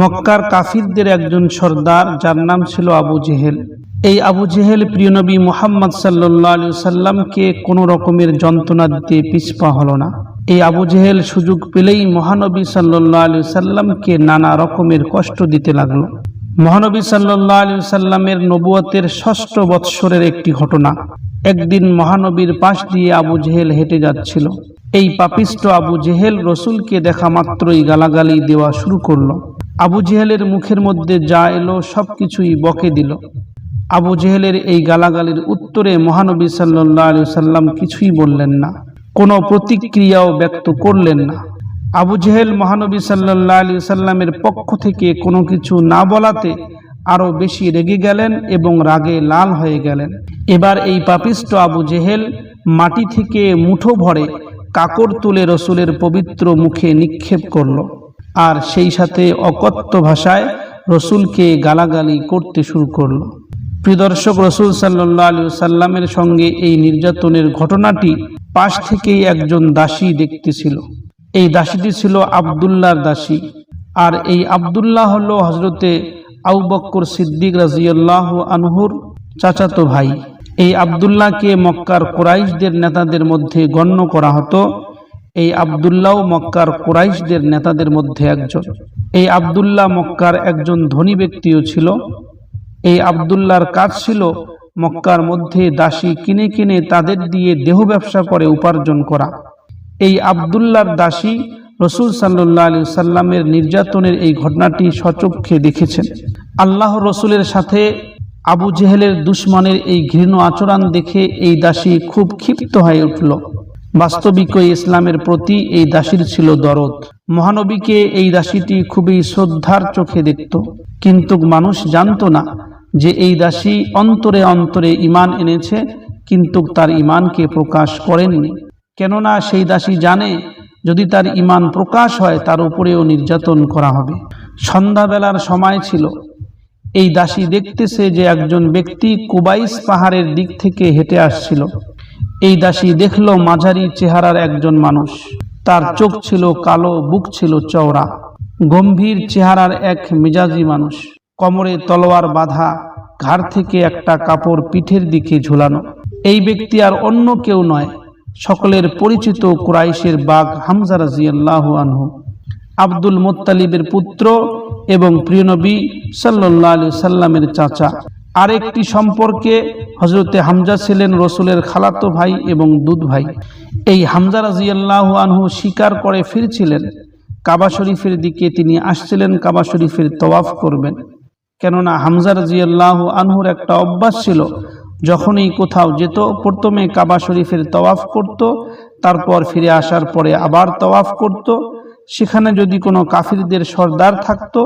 মক্কার কাফিরদের একজন সর্দার, যার নাম ছিল আবু জেহেল। এই আবু জেহেল প্রিয়নবী মোহাম্মদ সাল্লাহ আলু সাল্লামকে কোনো রকমের যন্ত্রণা দিতে পিছপা হলো না। এই আবু জেহেল সুযোগ পেলেই মহানবী সাল্লাহ আলু সাল্লামকে নানা রকমের কষ্ট দিতে লাগল। মহানবী সাল্লাহ আলু সাল্লামের নবুয়তের ষষ্ঠ বৎসরের একটি ঘটনা। একদিন মহানবীর পাশ দিয়ে আবু জেহেল হেঁটে যাচ্ছিল। এই পাপিষ্ট আবু জেহেল রসুলকে দেখা মাত্রই গালাগালি দেওয়া শুরু করল। আবু জেহেলের মুখের মধ্যে যা এলো সব কিছুই বকে দিল। আবু জেহেলের এই গালাগালির উত্তরে মহানবী সাল্লাহ আলু সাল্লাম কিছুই বললেন না, কোনো প্রতিক্রিয়াও ব্যক্ত করলেন না। আবু জেহেল মহানবী সাল্লাহ আলী সাল্লামের পক্ষ থেকে কোনো কিছু না বলাতে আরও বেশি রেগে গেলেন এবং রাগে লাল হয়ে গেলেন। এবার এই পাপিষ্ট আবু জেহেল মাটি থেকে মুঠো ভরে কাকড় তুলে রসুলের পবিত্র মুখে নিক্ষেপ করল। আর সেই সাথে অকথ্য ভাষায় রসুলকে গালাগালি করতে শুরু করল। প্রিদর্শক রসুল সাল্লাহ আলু সাল্লামের সঙ্গে এই নির্যাতনের ঘটনাটি পাশ থেকেই একজন দাসী দেখতেছিল। এই দাসীটি ছিল আবদুল্লাহর দাসী। আর এই আবদুল্লাহ হল হজরতে আউ বক্কর সিদ্দিক রাজিয়াল্লাহ আনহুর চাচাতো ভাই। এই আবদুল্লাহকে মক্কার কোরাইশদের নেতাদের মধ্যে গণ্য করা হতো এই আবদুল্লাহ মক্কার কোরাইশদের নেতাদের মধ্যে একজন। এই আবদুল্লাহ মক্কার একজন ধনী ব্যক্তিও ছিল। এই আবদুল্লাহর কাজ ছিল মক্কার মধ্যে দাসী কিনে কিনে তাদের দিয়ে দেহ ব্যবসা করে উপার্জন করা। এই আবদুল্লাহর দাসী রসুল সাল্লাহ আলী সাল্লামের নির্যাতনের এই ঘটনাটি সচক্ষে দেখেছেন। আল্লাহ রসুলের সাথে আবু জেহেলের দুশ্মনের এই ঘৃণ আচরণ দেখে এই দাসী খুব ক্ষিপ্ত হয়ে উঠল। বাস্তবিক ইসলামের প্রতি এই দাসীর ছিল দরদ। মহানবীকে এই দাসীটি খুবই শ্রদ্ধার চোখে দেখত। কিন্তু মানুষ জানত না যে এই দাসী অন্তরে অন্তরে ইমান এনেছে, কিন্তু তার ইমানকে প্রকাশ করেননি। কেননা সেই দাসী জানে, যদি তার ইমান প্রকাশ হয়, তার উপরেও নির্যাতন করা হবে। সন্ধ্যাবেলার সময় ছিল। এই দাসী দেখতেছে যে একজন ব্যক্তি কুবাইস পাহাড়ের দিক থেকে হেঁটে আসছিল। এই দাসী দেখল মাঝারি চেহারার একজন মানুষ। তার চোখ ছিল কালো, বুক ছিল চওড়া। গম্ভীর চেহারার এক মেজাজি মানুষ। কোমরে তলোয়ার বাঁধা, ঘাড় থেকে একটা কাপড় পিঠের দিকে ঝুলানো। এই ব্যক্তি আর অন্য কেউ নয়, সকলের পরিচিত কুরাইশের বাঘ হামজা রাজিয়াল্লাহু আনহু। আব্দুল মোত্তালিবের পুত্র এবং প্রিয়নবী সাল্লাহ আলি সাল্লামের চাচা। আরেকটি সম্পর্কে হজরতে হামজা ছিলেন রসুলের খালাতো ভাই এবং দুধ ভাই। এই হামজা রাজিয়াল্লাহ আনহু স্বীকার করে ফিরছিলেন। কাবা শরীফের দিকে তিনি আসছিলেন, কাবা শরীফের তওয়াফ করবেন। কেননা হামজা রাজিয়াল্লাহ আনহুর একটা অভ্যাস ছিল, যখনই কোথাও যেত, প্রথমে কাবা শরীফের তওয়াফ করত, তারপর ফিরে আসার পরে আবার তওয়াফ করত সেখানে যদি কোনো কাফিরদের সর্দার থাকত,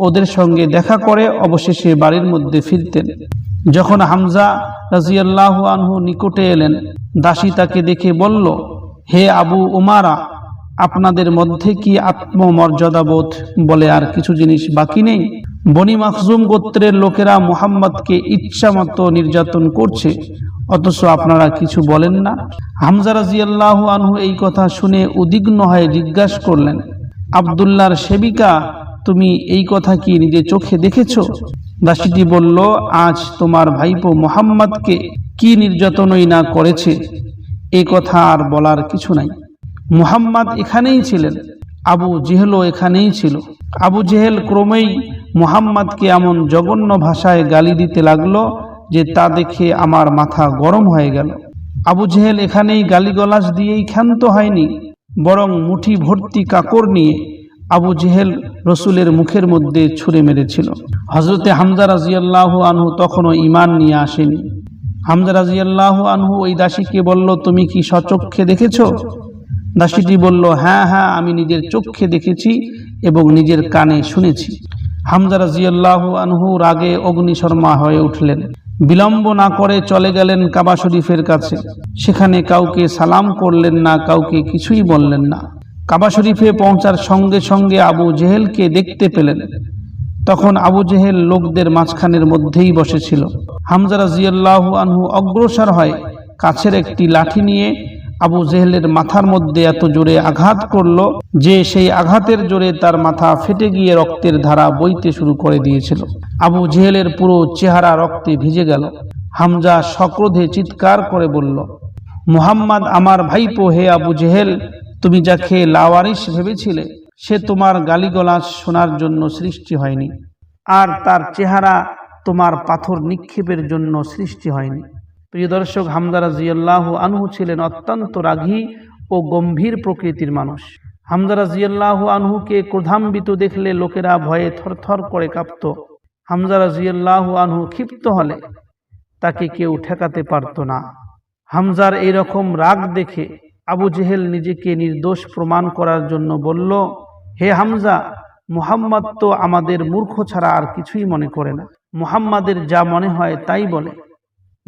ওদের সঙ্গে দেখা করে অবশেষে বাড়ির মধ্যে ফিরতেন। যখন হামজা রাজিয়াল্লাহ আনহু নিকটে এলেন, দাসী তাকে দেখে বলল, হে আবু উমারা, আপনাদের মধ্যে কি আত্মমর্যাদাবোধ বলে আর কিছু জিনিস বাকি নেই? বনি মাখজুম গোত্রের লোকেরা মুহাম্মদকে ইচ্ছা মতো নির্যাতন করছে। অথচ আপনারা কিছু বলেন না। হামজা রাজিয়াল্লাহ আনহু এই কথা শুনে উদ্বিগ্ন হয়ে জিজ্ঞাসা করলেন, আবদুল্লাহর সেবিকা, তুমি এই কথা কি নিজে চোখে দেখেছ? দাসীটি বলল, আজ তোমার ভাইপো মোহাম্মদকে কি নির্যাতনই না করেছে? এ কথা আর বলার কিছু নাই। মুহাম্মদ এখানেই ছিলেন, আবু জেহেলও এখানেই ছিল। আবু জেহেল ক্রমেই মুহাম্মদকে এমন জঘন্য ভাষায় গালি দিতে লাগল যে তা দেখে আমার মাথা গরম হয়ে গেল। আবু জেহেল এখানেই গালিগলাস দিয়েই ক্ষান্ত হয়নি, বরং মুঠি ভর্তি কাকড় নিয়ে আবু জেহেল রসুলের মুখের মধ্যে ছুঁড়ে মেরেছিল। হজরতে হামজা রাজিয়াল্লাহ আনহু তখনও ইমান নিয়ে আসেনি। হামজা রাজিয়াল্লাহ আনহু ওই দাসীকে বলল, তুমি কি সচক্ষে দেখেছ? দাসীটি বলল হ্যাঁ হ্যাঁ আমি নিজের চোখে দেখেছি এবং নিজের কানে শুনেছি। হামজা রাজিয়াল্লাহ আনহু রাগে অগ্নিশর্মা হয়ে উঠলেন। বিলম্ব না করে চলে গেলেন কাবা শরীফের কাছে। সেখানে কাউকে সালাম করলেন না, কাউকে কিছুই বললেন না। কাবা শরীফে পৌঁছার সঙ্গে সঙ্গে আবু জেহেলকে দেখতে পেলেন। তখন আবু জেহেল লোকদের মাঝখানের মধ্যেই বসেছিল। হামজারা রাজিয়াল্লাহ আনহু অগ্রসর হয় কাছের একটি লাঠি নিয়ে আবু জেহেলের মাথার মধ্যে এত জোরে আঘাত করল যে সেই আঘাতের জোরে তার মাথা ফেটে গিয়ে রক্তের ধারা বইতে শুরু করে দিয়েছিল। আবু জেহেলের পুরো চেহারা রক্তে ভিজে গেল। হামজা সক্রোধে চিৎকার করে বলল, মুহাম্মদ, আমার ভাইপো, হে আবু জেহেল, তুমি যাকে লাওয়ারিস ভেবেছিলে, সে তোমার গালিগলাজ শোনার জন্য সৃষ্টি হয়নি, আর তার চেহারা তোমার পাথর নিক্ষেপের জন্য সৃষ্টি হয়নি। প্রিয় দর্শক হামদা আনহু ছিলেন অত্যন্ত রাগী ও গম্ভীর প্রকৃতির মানুষ। হামদা রাজিয়াল্লাহ আনহুকে ক্রোধান্বিত দেখলে লোকেরা ভয়ে থরথর করে কাঁপত। হামজা রাজিয়াল্লাহ আনহু ক্ষিপ্ত হলে তাকে কেউ ঠেকাতে পারত না। হামজার এই রকম রাগ দেখে আবু জেহেল নিজেকে নির্দোষ প্রমাণ করার জন্য বলল, হে হামজা, মুহাম্মদ তো আমাদের মূর্খ ছাড়া আর কিছুই মনে করে না। মুহাম্মাদের যা মনে হয় তাই বলে।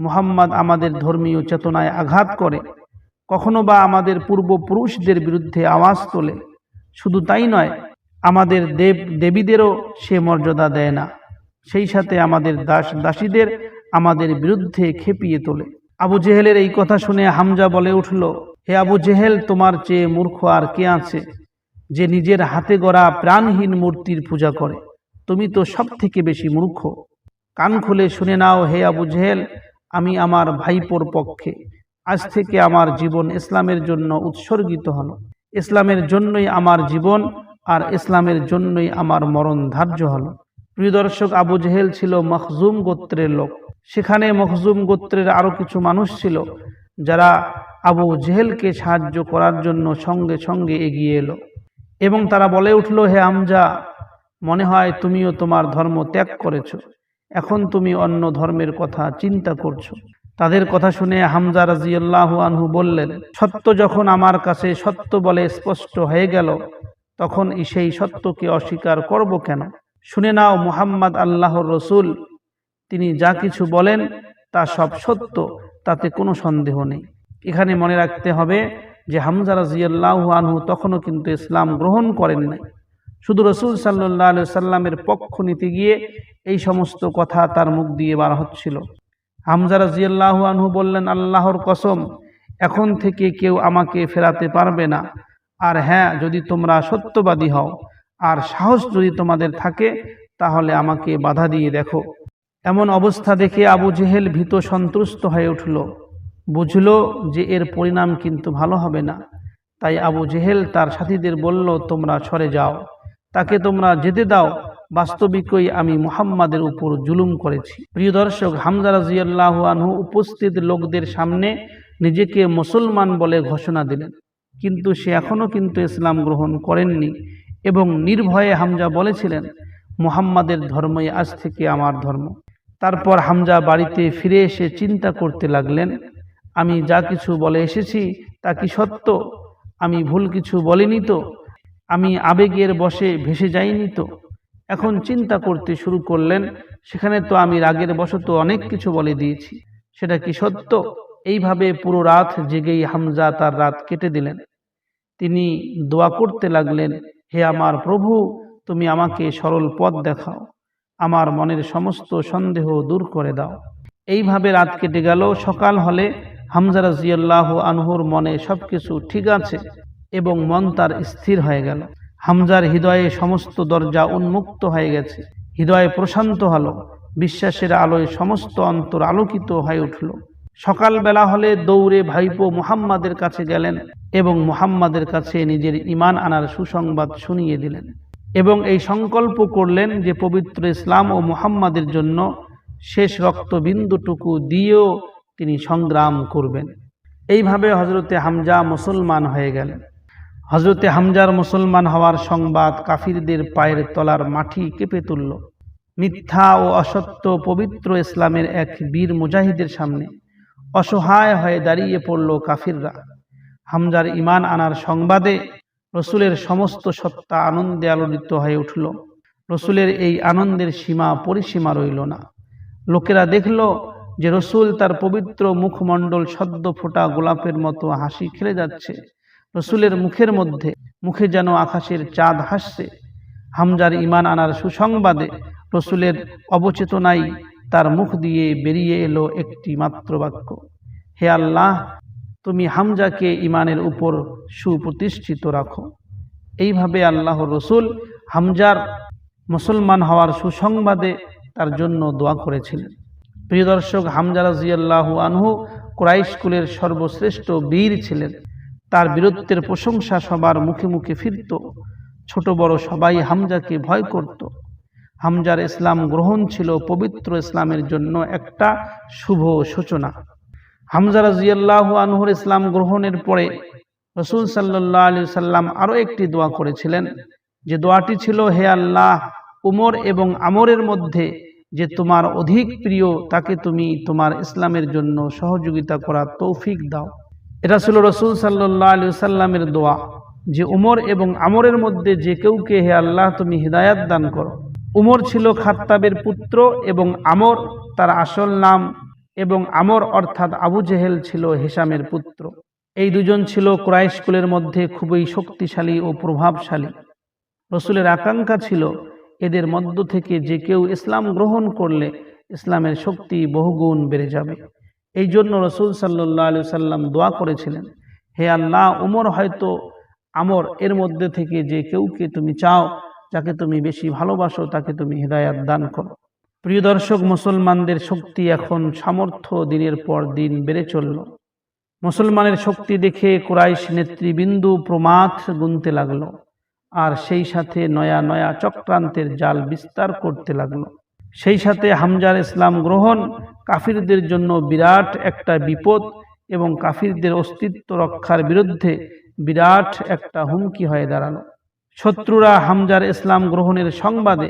মুহাম্মদ আমাদের ধর্মীয় চেতনায় আঘাত করে, কখনো বা আমাদের পূর্বপুরুষদের বিরুদ্ধে আওয়াজ তোলে। শুধু তাই নয়, আমাদের দেব, দেবীদেরও সে মর্যাদা দেয় না। সেই সাথে আমাদের দাস, দাসীদের আমাদের বিরুদ্ধে খেপিয়ে তোলে। আবু জেহেলের এই কথা শুনে হামজা বলে উঠল, হে আবু জেহেল, তোমার চেয়ে মূর্খ আর কে আছে যে নিজের হাতে গড়া প্রাণহীন মূর্তির পূজা করে? তুমি তো সব থেকে বেশি মূর্খ। কান খুলে শুনে নাও, হে আবু জেহেল আমি আমার ভাইপোর পক্ষে। আজ থেকে আমার জীবন ইসলামের জন্য উৎসর্গিত হলো। ইসলামের জন্যই আমার জীবন আর ইসলামের জন্যই আমার মরণ ধার্য হলো। প্রিয় দর্শক, আবু জেহেল ছিল মখজুম গোত্রের লোক। সেখানে মখজুম গোত্রের আরও কিছু মানুষ ছিল, যারা আবু জেহেলকে সাহায্য করার জন্য সঙ্গে সঙ্গে এগিয়ে এলো এবং তারা বলে উঠল, হে আমজা, মনে হয় তুমিও তোমার ধর্ম ত্যাগ করেছ। এখন তুমি অন্য ধর্মের কথা চিন্তা করছ। তাদের কথা শুনে হামজা রাজিয়াল্লাহু আনহু বললেন, সত্য যখন আমার কাছে সত্য বলে স্পষ্ট হয়ে গেল, তখন সেই সত্যকে অস্বীকার করব কেন? শুনে নাও, মুহাম্মদ আল্লাহর রসুল, তিনি যা কিছু বলেন তা সব সত্য, তাতে কোনো সন্দেহ নেই। এখানে মনে রাখতে হবে যে হামজা রাজিয়াল্লাহু আনহু তখনও কিন্তু ইসলাম গ্রহণ করেন নাই। শুধু রসুল সাল্লাহ সাল্লামের পক্ষ নিতে গিয়ে এই সমস্ত কথা তার মুখ দিয়ে বার হচ্ছিল। হামজা রাজিয়াল্লাহ আনহু বললেন, আল্লাহর কসম, এখন থেকে কেউ আমাকে ফেরাতে পারবে না। আর হ্যাঁ যদি তোমরা সত্যবাদী হও, আর সাহস যদি তোমাদের থাকে, তাহলে আমাকে বাধা দিয়ে দেখো। এমন অবস্থা দেখে আবু জেহেল ভীত সন্তুষ্ট হয়ে উঠল। বুঝল যে এর পরিণাম কিন্তু ভালো হবে না। তাই আবু জেহেল তার সাথীদের বলল, তোমরা সরে যাও। তাকে তোমরা যেতে দাও। বাস্তবিকই আমি মুহাম্মাদের উপর জুলুম করেছি। প্রিয় দর্শক, হামজা রাজিয়াল্লাহ আনহু উপস্থিত লোকদের সামনে নিজেকে মুসলমান বলে ঘোষণা দিলেন। কিন্তু সে এখনও কিন্তু ইসলাম গ্রহণ করেননি এবং নির্ভয়ে হামজা বলেছিলেন, মুহাম্মাদের ধর্মই আজ থেকে আমার ধর্ম। তারপর হামজা বাড়িতে ফিরে এসে চিন্তা করতে লাগলেন, আমি যা কিছু বলে এসেছি তা কি সত্য? আমি ভুল কিছু বলিনি তো? আমি আবেগের বসে ভেসে যাইনি তো। এখন চিন্তা করতে শুরু করলেন, সেখানে তো আমি রাগের বশত অনেক কিছু বলে দিয়েছি। সেটা কি সত্য? এইভাবে পুরো রাত জেগেই হামজা তার রাত কেটে দিলেন। তিনি দোয়া করতে লাগলেন, হে আমার প্রভু, তুমি আমাকে সরল পথ দেখাও, আমার মনের সমস্ত সন্দেহ দূর করে দাও। এইভাবে রাত কেটে গেল, সকাল হলে হামজা রাজিয়াল্লাহ আনহুর মনে সব কিছু ঠিক আছে। এবং মন তার স্থির হয়ে গেল। হামজার হৃদয়ে সমস্ত দরজা উন্মুক্ত হয়ে গেছে। হৃদয়ে প্রশান্ত হলো। বিশ্বাসের আলোয় সমস্ত অন্তর আলোকিত হয়ে উঠল। সকালবেলা হলে দৌড়ে ভাইপো মুহাম্মাদের কাছে গেলেন এবং মুহাম্মাদের কাছে নিজের ইমান আনার সুসংবাদ শুনিয়ে দিলেন এবং এই সংকল্প করলেন যে পবিত্র ইসলাম ও মুহাম্মাদের জন্য শেষ রক্তবিন্দুটুকু দিয়েও তিনি সংগ্রাম করবেন। এইভাবে হজরতে হামজা মুসলমান হয়ে গেলেন। হজরতে হামজার মুসলমান হওয়ার সংবাদ কাফিরদের পায়ের তলার মাটি কেঁপে তুলল। মিথ্যা ও অসত্য পবিত্র ইসলামের এক বীর মুজাহিদের সামনে অসহায় হয়ে দাঁড়িয়ে পড়ল কাফিররা। হামজার ইমান আনার সংবাদে রসুলের সমস্ত সত্তা আনন্দে আলোড়িত হয়ে উঠল। রসুলের এই আনন্দের সীমা পরিসীমা রইল না। লোকেরা দেখল যে রসুল তার পবিত্র মুখমণ্ডল সদ্য ফোটা গোলাপের মতো হাসি খেলে যাচ্ছে। রসুলের মুখের মধ্যে মুখে যেন আকাশের চাঁদ হাসছে। হামজার ইমান আনার সুসংবাদে রসুলের অবচেতনাই তার মুখ দিয়ে বেরিয়ে এলো একটি মাত্র বাক্য। হে আল্লাহ তুমি হামজাকে ইমানের উপর সুপ্রতিষ্ঠিত রাখো। এইভাবে আল্লাহ রসুল হামজার মুসলমান হওয়ার সুসংবাদে তার জন্য দোয়া করেছিলেন। প্রিয় দর্শক হামজা রাজিয়াল্লাহু আনহু কুরাইশ কুলের সর্বশ্রেষ্ঠ বীর ছিলেন। তার বীরত্বের প্রশংসা সবার মুখে মুখে ফিরত। ছোট বড় সবাই হামজাকে ভয় করত। হামজার ইসলাম গ্রহণ ছিল পবিত্র ইসলামের জন্য একটা শুভ সূচনা। হামজা রাজিয়াল্লাহু আনহুর ইসলাম গ্রহণের পরে রসুল সাল্লাহ আলি সাল্লাম আরও একটি দোয়া করেছিলেন, যে দোয়াটি ছিল, হে আল্লাহ, উমর এবং আমরের মধ্যে যে তোমার অধিক প্রিয়, তাকে তুমি তোমার ইসলামের জন্য সহযোগিতা করার তৌফিক দাও। এটা ছিল রসুল সাল্লাহ আলি সাল্লামের দোয়া, যে উমর এবং আমরের মধ্যে যে কেউকে হে আল্লাহ, তুমি হৃদায়াত দান করো। উমর ছিল খাত্তাবের পুত্র এবং আমর তার আসল নাম, এবং আমর অর্থাৎ আবু জেহেল ছিল হিসামের পুত্র। এই দুজন ছিল ক্রাইশ কুলের মধ্যে খুবই শক্তিশালী ও প্রভাবশালী। রসুলের আকাঙ্ক্ষা ছিল এদের মধ্য থেকে যে কেউ ইসলাম গ্রহণ করলে ইসলামের শক্তি বহুগুণ বেড়ে যাবে। এই জন্য রসুল সাল্লাহ আলু সাল্লাম দোয়া করেছিলেন, হে আল্লাহ, উমর হয়তো আমর এর মধ্যে থেকে যে কেউকে তুমি চাও, যাকে তুমি বেশি ভালোবাসো, তাকে তুমি হৃদায়াত দান করো। প্রিয় দর্শক, মুসলমানদের শক্তি এখন সামর্থ্য দিনের পর দিন বেড়ে চলল। মুসলমানের শক্তি দেখে কুরাইশ নেতৃবৃন্দু প্রমাথ গুনতে লাগল, আর সেই সাথে নয়া নয়া চক্রান্তের জাল বিস্তার করতে লাগল। সেই সাথে হামজার ইসলাম গ্রহণ কাফিরদের জন্য বিরাট একটা বিপদ এবং কাফিরদের অস্তিত্ব রক্ষার বিরুদ্ধে বিরাট একটা হুমকি হয়ে দাঁড়াল শত্রুরা হামজার ইসলাম গ্রহণের সংবাদে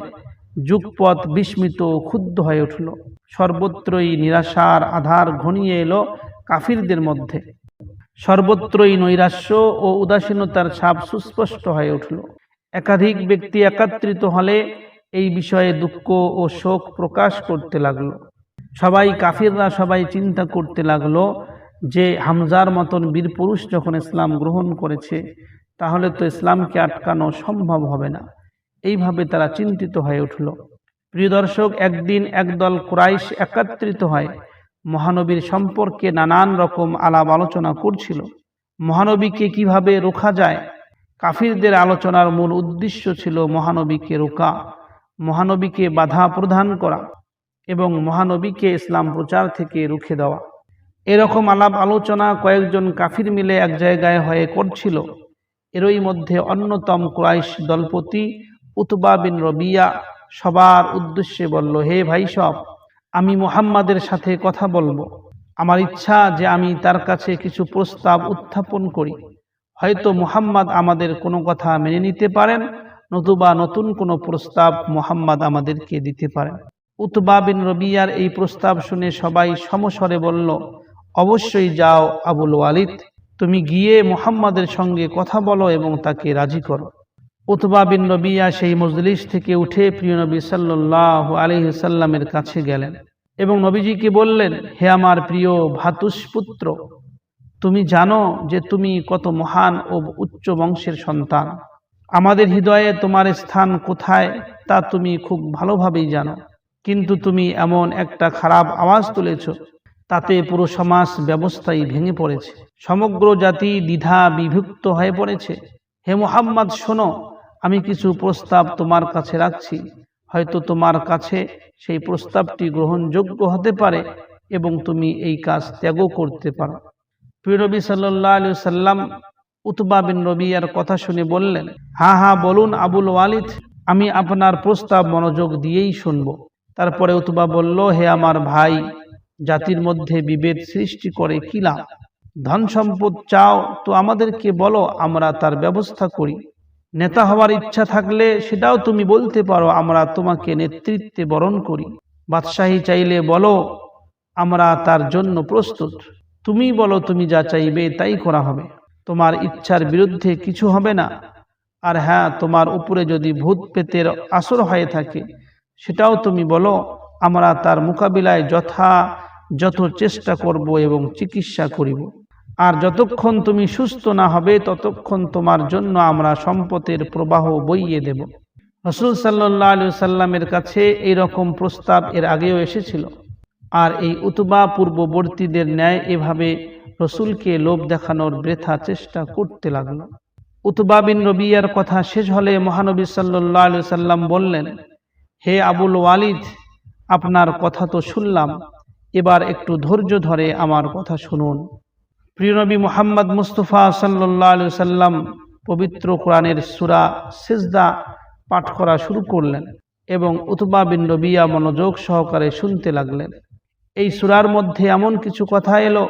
যুগপথ বিস্মিত ও ক্ষুব্ধ হয়ে উঠল। সর্বত্রই নিরাশার আধার ঘনিয়ে এলো কাফিরদের মধ্যে। সর্বত্রই নৈরাশ্য ও উদাসীনতার ছাপ সুস্পষ্ট হয়ে উঠল। একাধিক ব্যক্তি একত্রিত হলে এই বিষয়ে দুঃখ ও শোক প্রকাশ করতে লাগল। সবাই কাফিররা সবাই চিন্তা করতে লাগল যে হামজার মতন বীর পুরুষ যখন ইসলাম গ্রহণ করেছে, তাহলে তো ইসলামকে আটকানো সম্ভব হবে না। এইভাবে তারা চিন্তিত হয়ে উঠল। প্রিয় দর্শক, একদিন একদল ক্রাইশ একত্রিত হয় মহানবীর সম্পর্কে নানান রকম আলাপ আলোচনা করছিল। মহানবীকে কীভাবে রোখা যায়? কাফিরদের আলোচনার মূল উদ্দেশ্য ছিল মহানবীকে রোকা, মহানবীকে বাধা প্রদান করা। এবং মহানবীকে ইসলাম প্রচার থেকে রুখে দেওয়া। এরকম আলাপ আলোচনা কয়েকজন কাফির মিলে এক জায়গায় হয়ে করছিল। এরই মধ্যে অন্যতম ক্রাইশ দলপতি উতবা বিন রবিয়া সবার উদ্দেশ্যে বলল, হে ভাই সব, আমি মুহাম্মাদের সাথে কথা বলব। আমার ইচ্ছা যে আমি তার কাছে কিছু প্রস্তাব উত্থাপন করি। হয়তো মুহাম্মদ আমাদের কোনো কথা মেনে নিতে পারেন, নতুবা নতুন কোনো প্রস্তাব মুহাম্মদ আমাদেরকে দিতে পারেন। উতবা বিন রবিয়ার এই প্রস্তাব শুনে সবাই সমস্বরে বলল, অবশ্যই যাও, আবুল ওয়ালিদ। তুমি গিয়ে মুহাম্মাদের সঙ্গে কথা বলো এবং তাকে রাজি করো। উতবা বিন রবিয়া সেই মজলিস থেকে উঠে প্রিয় নবী সাল্লাহ আলহিসাল্লামের কাছে গেলেন এবং নবীজিকে বললেন, হে আমার প্রিয় ভাতুষপুত্র, তুমি জানো যে তুমি কত মহান ও উচ্চ বংশের সন্তান। আমাদের হৃদয়ে তোমার স্থান কোথায় তা তুমি খুব ভালোভাবেই জানো। কিন্তু তুমি এমন একটা খারাপ আওয়াজ তুলেছ, তাতে পুরো সমাজ ব্যবস্থাই ভেঙে পড়েছে। সমগ্র জাতি দ্বিধা বিভক্ত হয়ে পড়েছে। হে মোহাম্মদ, শোনো, আমি কিছু প্রস্তাব তোমার কাছে রাখছি। হয়তো তোমার কাছে সেই প্রস্তাবটি গ্রহণযোগ্য হতে পারে এবং তুমি এই কাজ ত্যাগও করতে পারো। প্রিয় নবী সাল্লাহ আলু সাল্লাম উতবা বিন রবিয়ার কথা শুনে বললেন, হা হা, বলুন আবুল ওয়ালিদ, আমি আপনার প্রস্তাব মনোযোগ দিয়েই শুনব। তারপরে উতবা বলল, হে আমার ভাই, জাতির মধ্যে বিভেদ সৃষ্টি করে কি লাভ? ধন সম্পদ চাও তো আমাদেরকে বলো, আমরা তার ব্যবস্থা করি। নেতা হওয়ার ইচ্ছা থাকলে সেটাও তুমি বলতে পারো, আমরা তোমাকে নেতৃত্বে বরণ করি। বাদশাহী চাইলে বলো, আমরা তার জন্য প্রস্তুত। তুমি বলো, তুমি যা চাইবে তাই করা হবে। তোমার ইচ্ছার বিরুদ্ধে কিছু হবে না। আর হ্যাঁ তোমার উপরে যদি ভূত পেতের আসর হয়ে থাকে সেটাও তুমি বলো, আমরা তার মোকাবিলায় যথা যত চেষ্টা করব এবং চিকিৎসা করিব। আর যতক্ষণ তুমি সুস্থ না হবে, ততক্ষণ তোমার জন্য আমরা সম্পদের প্রবাহ বইয়ে দেব। রসুল সাল্লাহ আলু সাল্লামের কাছে এই রকম প্রস্তাব এর আগেও এসেছিল। আর এই উতবা পূর্ববর্তীদের ন্যায় এভাবে রসুলকে লোভ দেখানোর বৃথা চেষ্টা করতে লাগল। উতবা বিন রবিয়ার কথা শেষ হলে মহানবী সাল্লাহ আলি সাল্লাম বললেন হে আবুল ওয়ালিদ, আপনার কথা তো শুনলাম। এবার একটু ধৈর্য ধরে আমার কথা শুনুন। প্রিয়নবী মোহাম্মদ মুস্তফা সাল্লাহ আলি সাল্লাম পবিত্র কোরআনের সুরা সেজদা পাঠ করা শুরু করলেন এবং উতবা বিন রবিয়া মনোযোগ সহকারে শুনতে লাগলেন। এই সুরার মধ্যে এমন কিছু কথা এলো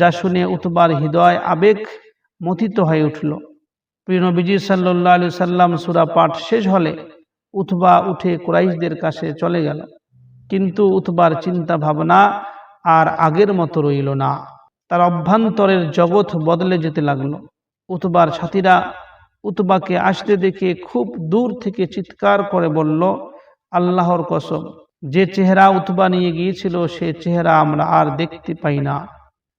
যা শুনে উতবার হৃদয় আবেগ মথিত হয়ে উঠল। প্রিয়নবীজি সাল্লাহ সাল্লাম সুরা পাঠ শেষ হলে উতবা উঠে কুরাইশদের কাছে চলে গেল। কিন্তু উতবার চিন্তা ভাবনা আর আগের মতো রইল না। তার অভ্যন্তরের জগৎ বদলে যেতে লাগল। উতবার সাথীরা উতবাকে আসতে দেখে খুব দূর থেকে চিৎকার করে বলল, আল্লাহর কসম, যে চেহারা উতবা নিয়ে গিয়েছিল, সে চেহারা আমরা আর দেখতে পাই না।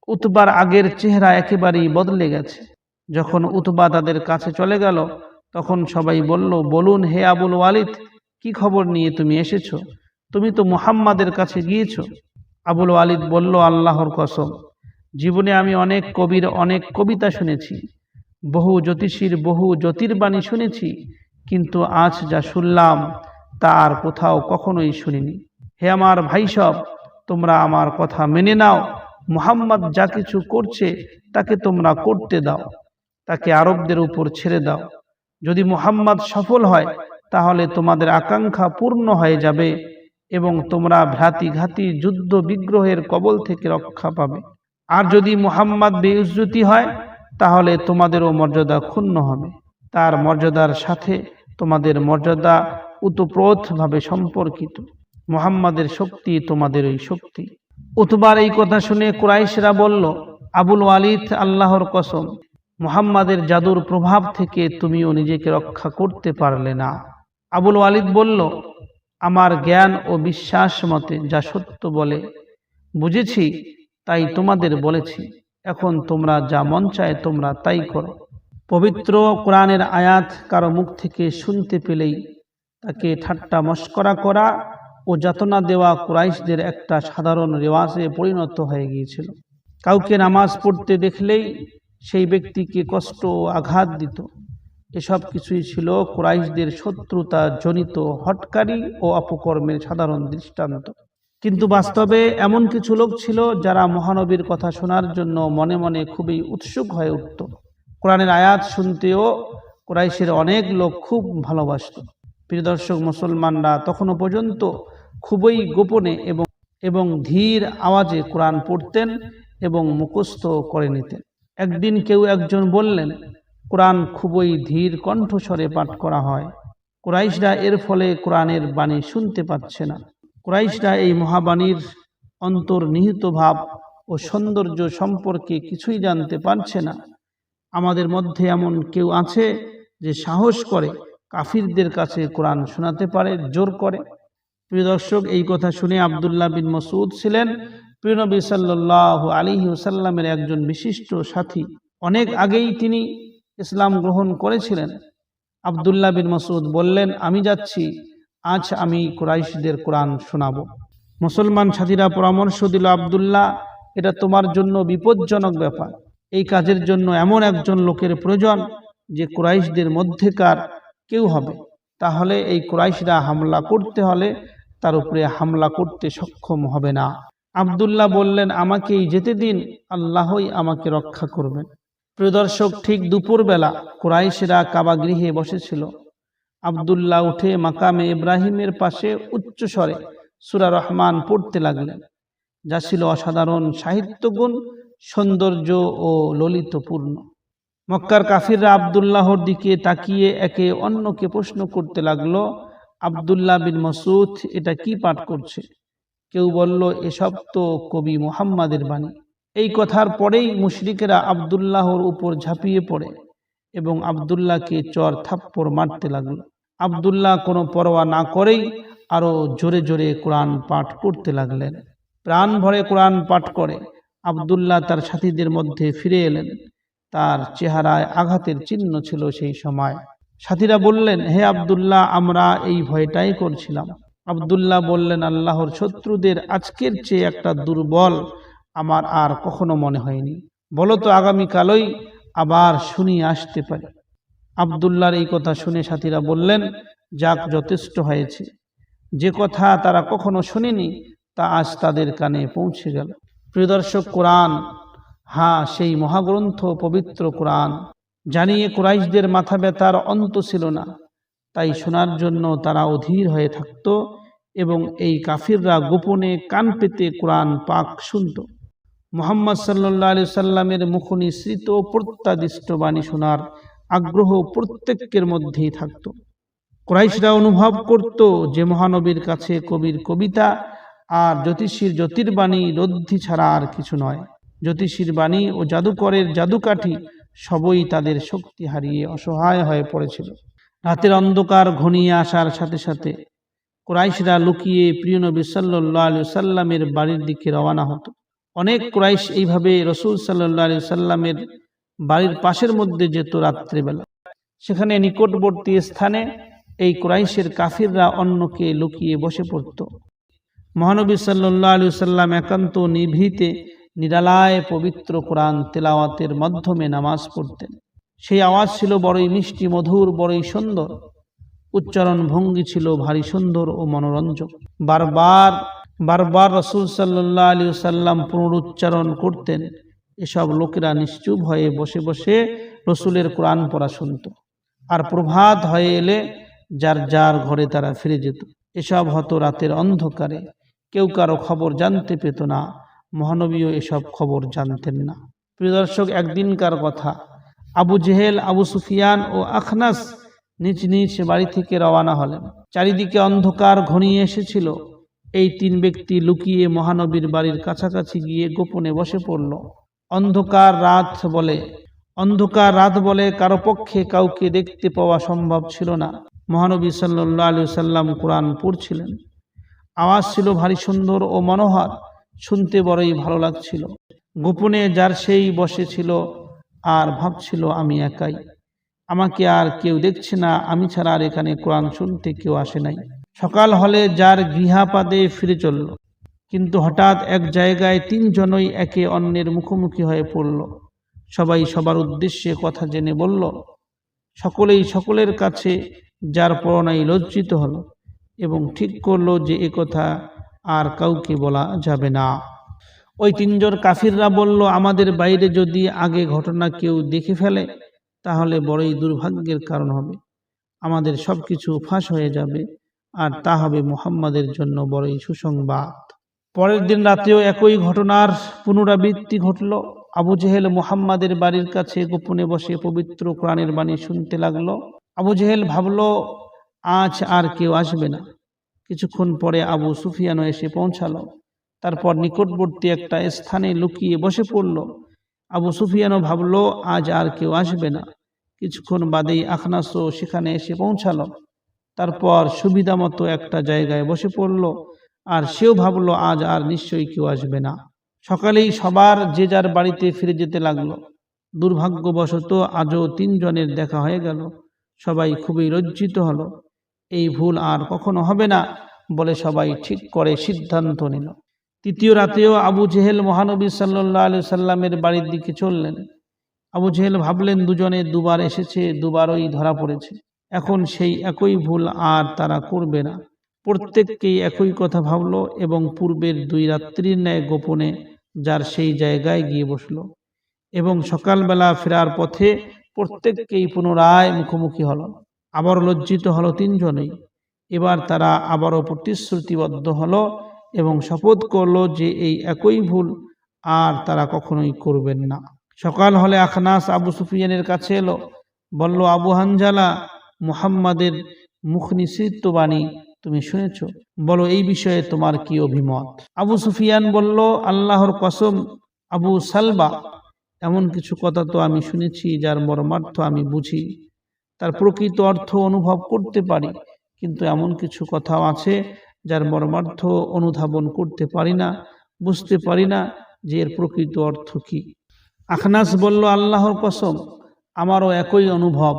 উতবার আগের চেহারা একেবারেই বদলে গেছে। যখন উতবা তাদের কাছে চলে গেল তখন সবাই বলল, বলুন হে আবুল ওয়ালিদ, কি খবর নিয়ে তুমি এসেছ? তুমি তো মুহাম্মাদের কাছে গিয়েছো। আবুল ওয়ালিদ বলল, আল্লাহর কসম, জীবনে আমি অনেক কবির অনেক কবিতা শুনেছি। বহু জ্যোতিষীর বহু জ্যোতির্বাণী শুনেছি, কিন্তু আজ যা শুনলাম তা আর কোথাও কখনোই শুনিনি। হে আমার ভাই সব, তোমরা আমার কথা মেনে নাও। মুহাম্মদ যা কিছু করছে, তাকে তোমরা করতে দাও। তাকে আরবদের উপর ছেড়ে দাও। যদি মুহাম্মদ সফল হয়, তাহলে তোমাদের আকাঙ্ক্ষা পূর্ণ হয়ে যাবে এবং তোমরা ভ্রাতিঘাতি যুদ্ধ বিগ্রহের কবল থেকে রক্ষা পাবে। আর যদি মুহাম্মদ বেউজ্জতি হয়, তাহলে তোমাদেরও মর্যাদা ক্ষুণ্ণ হবে। তার মর্যাদার সাথে তোমাদের মর্যাদা উতপ্রোতভাবে সম্পর্কিত। মুহাম্মাদের শক্তি তোমাদের ওই শক্তি। উতবার এই কথা শুনে কুরাইশরা বলল, আবুল ওয়ালিদ আল্লাহর কসম মুহাম্মাদের জাদুর প্রভাব থেকে তুমিও নিজেকে রক্ষা করতে পারলে না। আবুল ওয়ালিদ বলল, আমার জ্ঞান ও বিশ্বাস মতে যা সত্য বলে, বুঝেছি, তাই তোমাদের বলেছি। এখন তোমরা যা মন চায় তোমরা তাই করো। পবিত্র কোরআনের আয়াত কারও মুখ থেকে শুনতে পেলেই তাকে ঠাট্টা মস্করা করা ও যাতনা দেওয়া কুরাইশদের একটা সাধারণ রেওয়াজে পরিণত হয়ে গিয়েছিল। কাউকে নামাজ পড়তে দেখলেই সেই ব্যক্তিকে কষ্ট আঘাত দিত। এসব কিছুই ছিল কুরাইশদের শত্রুতা জনিত হটকারী ও অপকর্মের সাধারণ দৃষ্টান্ত। কিন্তু বাস্তবে এমন কিছু লোক ছিল যারা মহানবীর কথা শোনার জন্য মনে মনে খুবই উৎসুক হয়ে উঠত। কোরআনের আয়াত শুনতেও কুরাইশের অনেক লোক খুব ভালোবাসত। প্রিয় দর্শক, মুসলমানরা তখনও পর্যন্ত খুবই গোপনে এবং এবং ধীর আওয়াজে কোরআন পড়তেন এবং মুখস্থ করে নিতেন। একদিন কেউ একজন বললেন, কোরআন খুবই ধীর কণ্ঠস্বরে পাঠ করা হয়। কুরাইশরা এর ফলে কোরআনের বাণী শুনতে পাচ্ছে না। কুরাইশরা এই মহাবাণীর অন্তর্নিহিত ভাব ও সৌন্দর্য সম্পর্কে কিছুই জানতে পারছে না। আমাদের মধ্যে এমন কেউ আছে যে সাহস করে, কাফিরদের কাছে কোরআন শোনাতে পারে, জোর করে। প্রিয় দর্শক, এই কথা শুনে আবদুল্লাহ বিন মসুদ ছিলেন প্রিয়নবী সাল্লাহ আলী ওসাল্লামের একজন বিশিষ্ট সাথী। অনেক আগেই তিনি ইসলাম গ্রহণ করেছিলেন। আবদুল্লাহ বিন মসুদ বললেন, আমি যাচ্ছি, আজ আমি কুরাইশদের কোরআন শোনাব। মুসলমান সাথীরা পরামর্শ দিল, আবদুল্লাহ, এটা তোমার জন্য বিপজ্জনক ব্যাপার। এই কাজের জন্য এমন একজন লোকের প্রয়োজন যে কুরাইশদের মধ্যেকার কেউ হবে। তাহলে এই কুরাইশরা হামলা করতে হলে তার উপরে হামলা করতে সক্ষম হবে না। আবদুল্লাহ বললেন, আমাকেই যেতে দিন, আল্লাহই আমাকে রক্ষা করবেন। প্রিয় দর্শক, ঠিক দুপুরবেলা কুরাইশরা কাবা গৃহে বসেছিল। আবদুল্লাহ উঠে মাকামে ইব্রাহিমের পাশে উচ্চ স্বরে সুরা রহমান পড়তে লাগলেন। যা ছিল অসাধারণ সাহিত্যগুণ, সৌন্দর্য ও ললিতপূর্ণ। মক্কার কাফিররা আবদুল্লাহর দিকে তাকিয়ে একে অন্যকে প্রশ্ন করতে লাগল, আবদুল্লাহ বিন মসুদ এটা কি পাঠ করছে? কেউ বলল, এসব তো কবি মুহাম্মাদের বাণী। এই কথার পরেই মুশরিকেরা আবদুল্লাহর উপর ঝাঁপিয়ে পড়ে এবং আবদুল্লাহকে চর থাপ্পড় মারতে লাগল। আবদুল্লাহ কোনো পরোয়া না করেই আরও জোরে জোরে কোরআন পাঠ করতে লাগলেন। প্রাণ ভরে কোরআন পাঠ করে আবদুল্লাহ তার সাথীদের মধ্যে ফিরে এলেন। তার চেহারায় আঘাতের চিহ্ন ছিল সেই সময়। সাথীরা বললেন, হে আবদুল্লাহ, আমরা এই ভয়টাই করছিলাম। আবদুল্লাহ বললেন, আল্লাহর শত্রুদের আজকের চেয়ে একটা দুর্বল আমার আর কখনো মনে হয়নি। বলো তো আগামীকালই আবার শুনিয়ে আসতে পারি। আবদুল্লাহর এই কথা শুনে সাথীরা বললেন, যাক, যথেষ্ট হয়েছে। যে কথা তারা কখনো শোনেনি, তা আজ তাদের কানে পৌঁছে গেল। প্রিয়দর্শক কোরআন হ্যাঁ সেই মহাগ্রন্থ, পবিত্র কোরআন। জানিয়ে কুরাইশদের মাথা ব্যথার অন্ত ছিল না। তাই শোনার জন্য তারা অধীর হয়ে থাকত। এবং এই কাফিররা গোপনে কান পেতে কোরআন পাক শুনত। মোহাম্মদ সাল্লাহ আলি সাল্লামের মুখনিসৃত প্রত্যাদিষ্ট বাণী শোনার আগ্রহ প্রত্যেকের মধ্যেই থাকত। ক্রাইশরা অনুভব করত যে মহানবীর কাছে কবির কবিতা আর জ্যোতিষীর জ্যোতির্বাণী রদ্ধি ছাড়া আর কিছু নয়। জ্যোতিষীর বাণী ও জাদুকরের জাদুকাঠি সবই তাদের শক্তি হারিয়ে অসহায় হয়ে পড়েছিল। রাতের অন্ধকার ঘনিয়ে আসার সাথে সাথে ক্রাইশরা লুকিয়ে প্রিয় নবী সাল্লাহ আলু সাল্লামের বাড়ির দিকে রওনা হতো। অনেক ক্রাইশ এইভাবে রসুল সাল্লাহ আলু সাল্লামের বাড়ির পাশের মধ্যে যেত রাত্রিবেলা। সেখানে নিকটবর্তী স্থানে এই ক্রাইশের কাফিররা অন্যকে লুকিয়ে বসে পড়ত। মহানবী সাল্লাহ আলু সাল্লাম একান্ত নিভৃতে, নিরালায় পবিত্র কোরআন তেলাওয়াতের মাধ্যমে নামাজ পড়তেন। সেই আওয়াজ ছিল বড়ই মিষ্টি, মধুর, বড়ই সুন্দর। উচ্চারণ ভঙ্গি ছিল ভারী সুন্দর ও মনোরঞ্জক। বারবার বারবার রসুল সাল্লাহ আলী সাল্লাম পুনরুচ্চারণ করতেন। এসব লোকেরা নিশ্চুপ হয়ে বসে বসে রসুলের কোরআন পড়া শুনত। আর প্রভাত হয়ে এলে যার যার ঘরে তারা ফিরে যেত। এসব হতো রাতের অন্ধকারে। কেউ কারও খবর জানতে পেত না। মহানবীও এসব খবর জানতেন না। প্রিয় দর্শক, একদিনকার কথা। আবু জেহেল, আবু সুফিয়ান ও আখনাস নিজ নিজ বাড়ি থেকে রওয়ানা হলেন। চারিদিকে অন্ধকার ঘনিয়ে এসেছিল। এই তিন ব্যক্তি লুকিয়ে মহানবীর বাড়ির কাছাকাছি গিয়ে গোপনে বসে পড়ল। অন্ধকার রাত বলে, অন্ধকার রাত বলে কারও পক্ষে কাউকে দেখতে পাওয়া সম্ভব ছিল না। মহানবী সাল্লাহ আলু সাল্লাম কোরআন পড়ছিলেন। আওয়াজ ছিল ভারী সুন্দর ও মনোহর, শুনতে বড়ই ভালো লাগছিল। গোপনে যার সেই বসেছিল আর ভাবছিল, আমি একাই। আমাকে আর কেউ দেখছে না, আমি ছাড়া আর এখানে কোরআন শুনতে কেউ আসে নাই। সকাল হলে যার গৃহাপাদে ফিরে চলল, কিন্তু হঠাৎ এক জায়গায় তিনজনই একে অন্যের মুখোমুখি হয়ে পড়ল। সবাই সবার উদ্দেশ্যে কথা জেনে বলল, সকলেই সকলের কাছে যার পরনাই লজ্জিত হলো এবং ঠিক করল যে এ কথা আর কাউকে বলা যাবে না। ওই তিনজন কাফিররা বলল, আমাদের বাইরে যদি আগে ঘটনা কেউ দেখে ফেলে তাহলে বড়ই দুর্ভাগ্যের কারণ হবে। আমাদের সব কিছু ফাঁস হয়ে যাবে আর তা হবে মুহাম্মাদের জন্য বড়ই সুসংবাদ। পরের দিন রাতেও একই ঘটনার পুনরাবৃত্তি ঘটল। আবু জেহেল মুহাম্মাদের বাড়ির কাছে গোপনে বসে পবিত্র কোরআনের বাণী শুনতে লাগল। আবু জেহেল ভাবল, আজ আর কেউ আসবে না। কিছুক্ষণ পরে আবু সুফিয়ানও এসে পৌঁছালো। তারপর নিকটবর্তী একটা স্থানে লুকিয়ে বসে পড়ল। আবু সুফিয়ানও ভাবল, আজ আর কেউ আসবে না। কিছুক্ষণ বাদেই আখনাসও সেখানে এসে পৌঁছালো। তারপর সুবিধা মতো একটা জায়গায় বসে পড়ল আর সেও ভাবলো, আজ আর নিশ্চয়ই কেউ আসবে না। সকালেই সবার যে যার বাড়িতে ফিরে যেতে লাগল। দুর্ভাগ্যবশত আজও তিনজনের দেখা হয়ে গেল। সবাই খুবই লজ্জিত হলো। এই ভুল আর কখনো হবে না বলে সবাই ঠিক করে সিদ্ধান্ত নিল। তৃতীয় রাতেও আবু জেহেল মহানবী সাল্লাহ আলু সাল্লামের বাড়ির দিকে চললেন। আবু জেহেল ভাবলেন, দুজনে দুবার এসেছে, দুবারই ধরা পড়েছে। এখন সেই একই ভুল আর তারা করবে না। প্রত্যেককেই একই কথা ভাবল এবং পূর্বের দুই রাত্রির ন্যায় গোপনে যার সেই জায়গায় গিয়ে বসল এবং সকালবেলা ফেরার পথে প্রত্যেককেই পুনরায় মুখোমুখি হল। আবার লজ্জিত হলো তিনজনেই। এবার তারা আবারও প্রতিশ্রুতিবদ্ধ হলো এবং শপথ করল যে এই একই ভুল আর তারা কখনোই করবেন না। সকাল হলে আখনাস আবু সুফিয়ানের কাছে এলো। বলল, আবু হানজালা, মুহাম্মাদের মুখ নিষিদ্ধ বাণী তুমি শুনেছ? বলো, এই বিষয়ে তোমার কি অভিমত? আবু সুফিয়ান বলল, আল্লাহর কসম, আবু সালবা, এমন কিছু কথা তো আমি শুনেছি যার মর্মার্থ আমি বুঝি। তার প্রকৃত অর্থ অনুভব করতে পারি, কিন্তু এমন কিছু কথাও আছে যার মর্মার্থ অনুধাবন করতে পারি না, বুঝতে পারি না যে এর প্রকৃত অর্থ কি। আখনাস বলল, আল্লাহর কসম, আমারও একই অনুভব।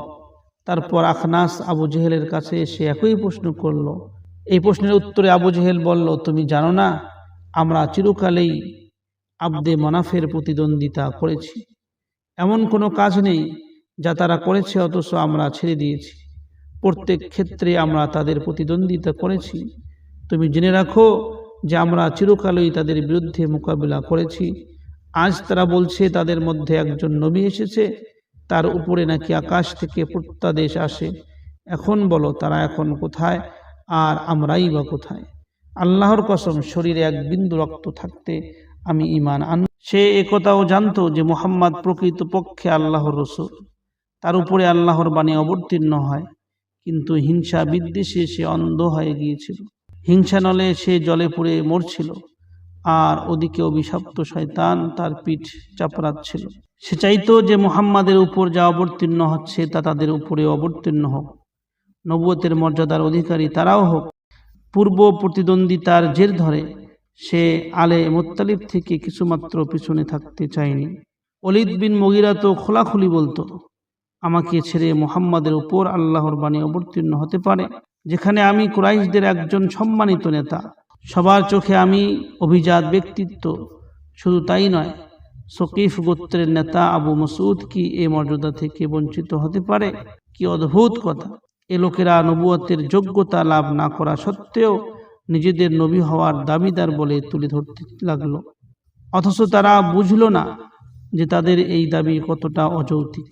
তারপর আখনাস আবু জেহেলের কাছে এসে একই প্রশ্ন করল। এই প্রশ্নের উত্তরে আবু জেহেল বলল, তুমি জানো না, আমরা চিরকালেই আবদে মনাফের প্রতিদ্বন্দ্বিতা করেছি। এমন কোনো কাজ নেই যা তারা করেছে, অথচ আমরা ছেড়ে দিয়েছি। প্রত্যেক ক্ষেত্রে আমরা তাদের প্রতিদ্বন্দ্বিতা করেছি। তুমি জেনে রাখো যে আমরা চিরকালই তাদের বিরুদ্ধে মোকাবিলা করেছি। আজ তারা বলছে তাদের মধ্যে একজন নবী এসেছে, তার উপরে নাকি আকাশ থেকে প্রত্যাদেশ আসে। এখন বলো, তারা এখন কোথায় আর আমরাই বা কোথায়? আল্লাহর কসম, শরীরে এক বিন্দু রক্ত থাকতে আমি ইমান আন সে একথাও জানতো যে মোহাম্মদ প্রকৃত পক্ষে আল্লাহর রসুল। তার উপরে আল্লাহর বাণী অবতীর্ণ হয়, কিন্তু হিংসা বিদ্বেষে সে অন্ধ হয়ে গিয়েছিল। হিংসা নলে সে জলে পড়ে মরছিল, আর ওদিকে অভিশপ্ত শয়তান তার পিঠ চাপড়াচ্ছিল। সে চাইতো যে মোহাম্মদের উপর যা অবতীর্ণ হচ্ছে তা তাদের উপরে অবতীর্ণ হোক। নবুয়তের মর্যাদার অধিকারী তারাও হোক। পূর্ব প্রতিদ্বন্দ্বিতার জের ধরে, সে আলে মোত্তালিব থেকে কিছুমাত্র পিছনে থাকতে চায়নি। অলিদ বিন মগিরা তো খোলাখুলি বলতো আমাকে ছেড়ে মোহাম্মদের উপর আল্লাহর বাণী অবতীর্ণ হতে পারে, যেখানে আমি কুরাইশদের একজন সম্মানিত নেতা। সবার চোখে আমি অভিজাত ব্যক্তিত্ব। শুধু তাই নয়, সকিফ গোত্রের নেতা আবু মসুদ কি এ মর্যাদা থেকে বঞ্চিত হতে পারে? কি অদ্ভুত কথা। এ লোকেরা নবুয়তের যোগ্যতা লাভ না করা সত্ত্বেও নিজেদের নবী হওয়ার দাবিদার বলে তুলে ধরতে লাগল। অথচ তারা বুঝল না যে তাদের এই দাবি কতটা অযৌক্তিক।